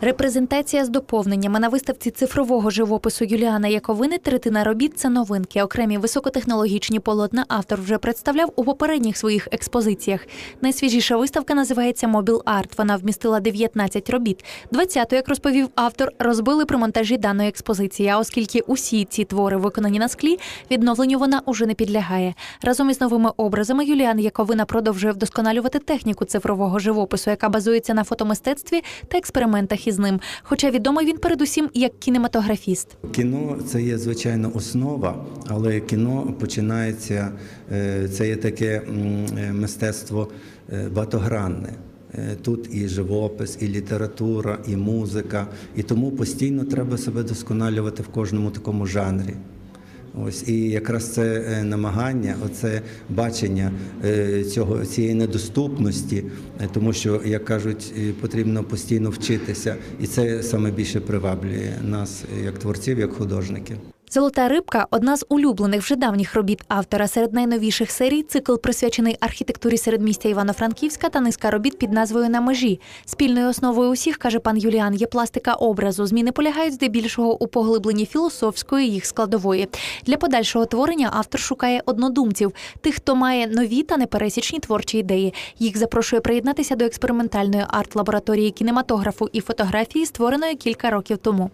Репрезентація з доповненнями на виставці цифрового живопису Юліана Яковини третина робіт це новинки. Окремі високотехнологічні полотна автор вже представляв у попередніх своїх експозиціях. Найсвіжіша виставка називається Мобіл Арт. Вона вмістила 19 робіт. 20-ту, як розповів автор, розбили при монтажі даної експозиції. А оскільки усі ці твори виконані на склі, відновленню вона уже не підлягає. Разом із новими образами Юліан Яковина продовжує вдосконалювати техніку цифрового живопису, яка базується на фотомистецтві та експериментах із ним. Хоча відомий він передусім як кінематографіст. Кіно це є звичайно основа, але кіно починається, е, це є таке е, мистецтво е, багатогранне. Тут і живопис, і література, і музика, і тому постійно треба себе досконалювати в кожному такому жанрі. Ось і якраз це е, намагання, оце бачення е, цього цієї недоступності, е, тому що, як кажуть, потрібно постійно вчитися, і це саме більше приваблює нас як творців, як художників. Золота рибка одна з улюблених вже давніх робіт автора. Серед найновіших серій цикл присвячений архітектурі середмістя Івано-Франківська та низка робіт під назвою На межі. Спільною основою усіх, каже пан Юліан, є пластика образу. Зміни полягають здебільшого у поглибленні філософської їх складової. Для подальшого творення автор шукає однодумців, тих, хто має нові та непересічні творчі ідеї. Їх запрошує приєднатися до експериментальної арт-лабораторії кінематографу і фотографії, створеної кілька років тому.